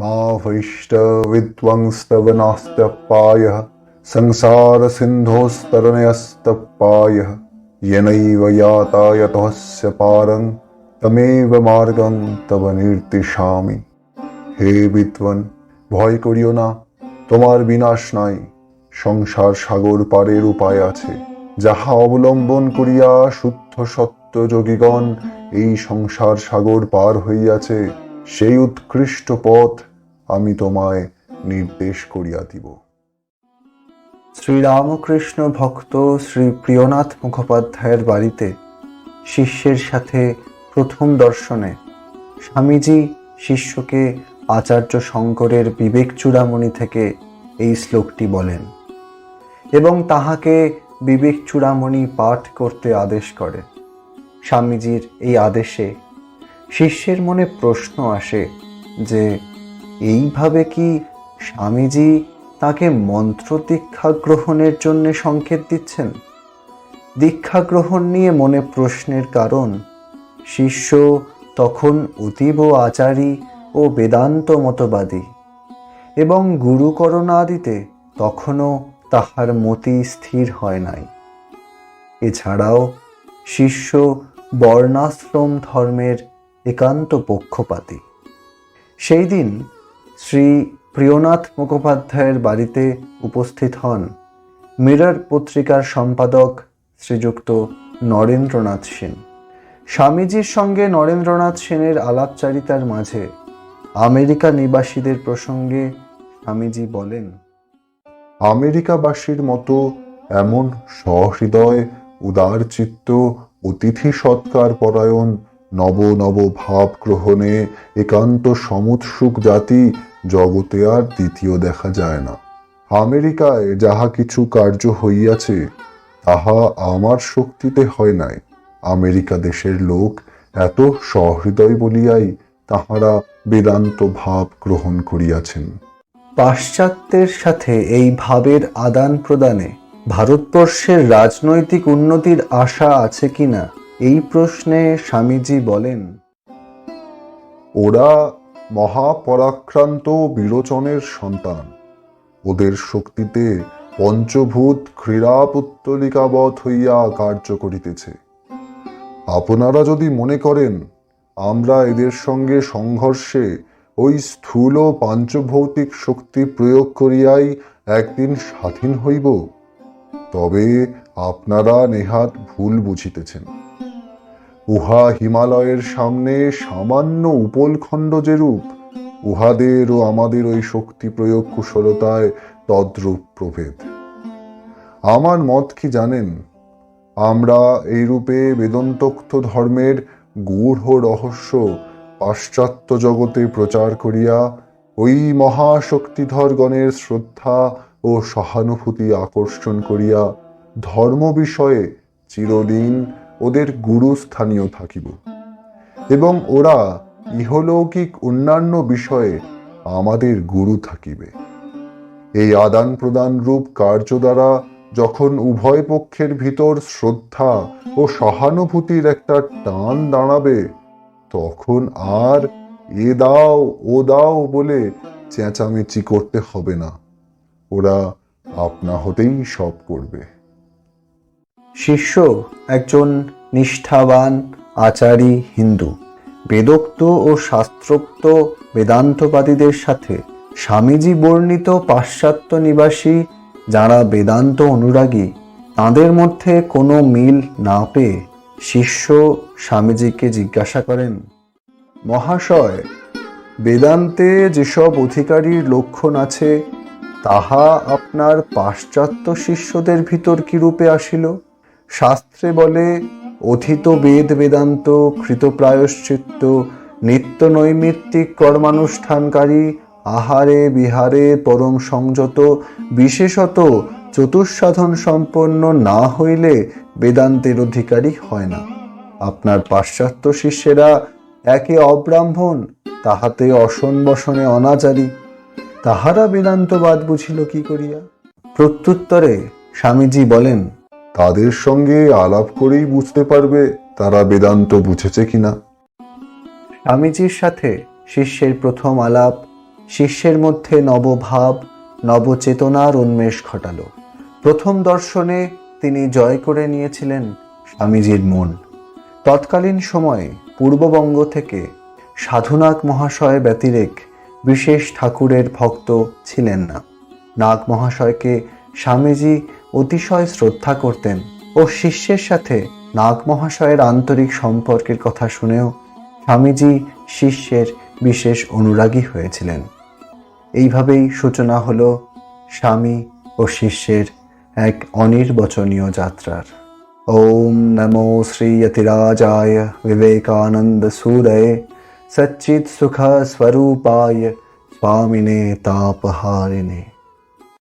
मा भैष्टविद्वंस्तवनास्तपायः संसारसिन्धोस्तरणयस्तपायः येनैव यातायतस्य पारं তমেব মার্গং তব নির্দিশামি হে বিদ্বান ভয় করিও না তোমার বিনাশ নাই সংসার সাগর পারের উপায় আছে যাহা অবলম্বন করিয়া শুদ্ধ সত্য যোগীগণ এই সংসার সাগর পার হইয়াছে সেই উৎকৃষ্ট পথ আমি তোমায় নির্দেশ করিয়া দিব। শ্রীরামকৃষ্ণ ভক্ত শ্রী প্রিয়নাথ মুখোপাধ্যায়ের বাড়িতে শিষ্যের সাথে প্রথম দর্শনে স্বামীজি শিষ্যকে আচার্য শঙ্করের বিবেক চূড়ামণি থেকে এই শ্লোকটি বলেন, এবং তাহাকে বিবেক চূড়ামণি পাঠ করতে আদেশ করে। স্বামীজির এই আদেশে শিষ্যের মনে প্রশ্ন আসে যে এইভাবে কি স্বামীজি তাকে মন্ত্র দীক্ষা গ্রহণের জন্য সংকেত দিচ্ছেন? দীক্ষা গ্রহণ নিয়ে মনে প্রশ্নের কারণ, শিষ্য তখন অতীব আচারী ও বেদান্ত মতবাদী এবং গুরুকরণাদিতে তখনও তাহার মতি স্থির হয় নাই। এছাড়াও শিষ্য বর্ণাশ্রম ধর্মের একান্ত পক্ষপাতী। সেই দিন শ্রী প্রিয়নাথ মুখোপাধ্যায়ের বাড়িতে উপস্থিত হন। মিরর পত্রিকার সম্পাদক শ্রীযুক্ত নরেন্দ্রনাথ সেন। স্বামীজির সঙ্গে নরেন্দ্রনাথ সেনের আলাপচারিতার মাঝে আমেরিকা নিবাসীদের প্রসঙ্গে স্বামীজি বলেন, আমেরিকাবাসীর মতো এমন সহৃদয়, উদার চিত্ত, অতিথি সৎকার পরায়ণ, নব নব ভাব গ্রহণে একান্ত সমুৎসুক জাতি জগতে আর দ্বিতীয় দেখা যায় না। আমেরিকায় যাহা কিছু কার্য হইয়াছে তাহা আমার শক্তিতে হয় নাই। আমেরিকা দেশের লোক এত সহৃদয় বলিয়াই তাহারা বেদান্ত ভাব গ্রহণ করিয়াছেন। পাশ্চাত্যের সাথে এই ভাবের আদান প্রদানে ভারতবর্ষের রাজনৈতিক উন্নতির আশা আছে কিনা এই প্রশ্নে স্বামীজি বলেন ওরা মহাপরাক্রান্ত বিরোচনের সন্তান। ওদের শক্তিতে পঞ্চভূত ক্রীড়া পুত্তলিকাবধ হইয়া কার্য করিতেছে। আপনারা যদি মনে করেন, আমরা এদের সঙ্গে সংঘর্ষে ওই স্থূল পাঞ্চভৌতিক শক্তি প্রয়োগ করিয়াই একদিন স্বাধীন হইব, তবে আপনারা নেহাত ভুল বুঝিতেছেন। উহা হিমালয়ের সামনে সামান্য উপলখণ্ড যেরূপ, উহাদের ও আমাদের ওই শক্তি প্রয়োগ কুশলতায় তদ্রূপ প্রভেদ। আমার মত কি জানেন? আমরা এই রূপে বেদন্তোক্ত ধর্মের গূঢ় রহস্য, পাশ্চাত্য জগতে প্রচার করিয়া ওই মহাশক্তিধরগণের শ্রদ্ধা ও সহানুভূতি আকর্ষণ করিয়া ধর্ম বিষয়ে চিরদিন ওদের গুরুস্থানীয় থাকিব। এবং ওরা ইহলৌকিক অন্যান্য বিষয়ে আমাদের গুরু থাকিবে। এই আদান প্রদান রূপ কার্য দ্বারা যখন উভয় পক্ষের ভিতর শ্রদ্ধা ও সহানুভূতির একটা টান দাঁড়াবে, তখন আর এ দাও, ও দাও বলে চেঁচামেচি করতে হবে না। ওরা আপনা হতেই সব করবে। শিষ্য একজন নিষ্ঠাবান আচারী হিন্দু। বেদোক্ত ও শাস্ত্রোক্ত বেদান্তবাদীদের সাথে স্বামীজি বর্ণিত পাশ্চাত্য নিবাসী যারা বেদান্ত অনুরাগী, তাদের মধ্যে কোনো মিল না পেয়ে শিষ্য স্বামীজিকে জিজ্ঞাসা করেন, মহাশয়, বেদান্তে যেসব অধিকারীর লক্ষণ আছে, তাহা আপনার পাশ্চাত্য শিষ্যদের ভিতর কিরূপে আসিল? শাস্ত্রে বলে, অথিত বেদ বেদান্ত কৃতপ্রায়শ্চিত্ত, নিত্য নৈমিত্তিক কর্মানুষ্ঠানকারী, আহারে বিহারে পরম সংযত, বিশেষত চতুঃসাধন সম্পন্ন না হইলে বেদান্তের অধিকারী হয় না। আপনার পাশ্চাত্য শিষ্যেরা একে অব্রাহ্মণ, তাহাতে অসন বসনে অনাচারী। তাহারা বেদান্তবাদ বুঝিল কি করিয়া? প্রত্যুত্তরে স্বামীজি বলেন তাদের সঙ্গে আলাপ করেই বুঝতে পারবে তারা বেদান্ত বুঝেছে কিনা। স্বামীজির সাথে শিষ্যের প্রথম আলাপ, শিষ্যের মধ্যে নবভাব, নবচেতনার উন্মেষ ঘটালো। প্রথম দর্শনে তিনি জয় করে নিয়েছিলেন স্বামীজির মন। তৎকালীন সময়ে পূর্ববঙ্গ থেকে সাধুনাগ মহাশয় ব্যতিরেক বিশেষ ঠাকুরের ভক্ত ছিলেন না। নাগ মহাশয়কে স্বামীজি অতিশয় শ্রদ্ধা করতেন ও শিষ্যের সাথে নাগ মহাশয়ের আন্তরিক সম্পর্কের কথা শুনেও স্বামীজি শিষ্যের বিশেষ অনুরাগী হয়েছিলেন। এইভাবেই সূচনা হলো স্বামী ও শিষ্যের এক অনির্বচনীয় যাত্রার। ওম নমো শ্রী শ্রীয়তিরাজায় বিবেকানন্দ সুদয়ে সচ্চিৎ সুখ স্বরূপায় স্বামিনে তাপহারিণে।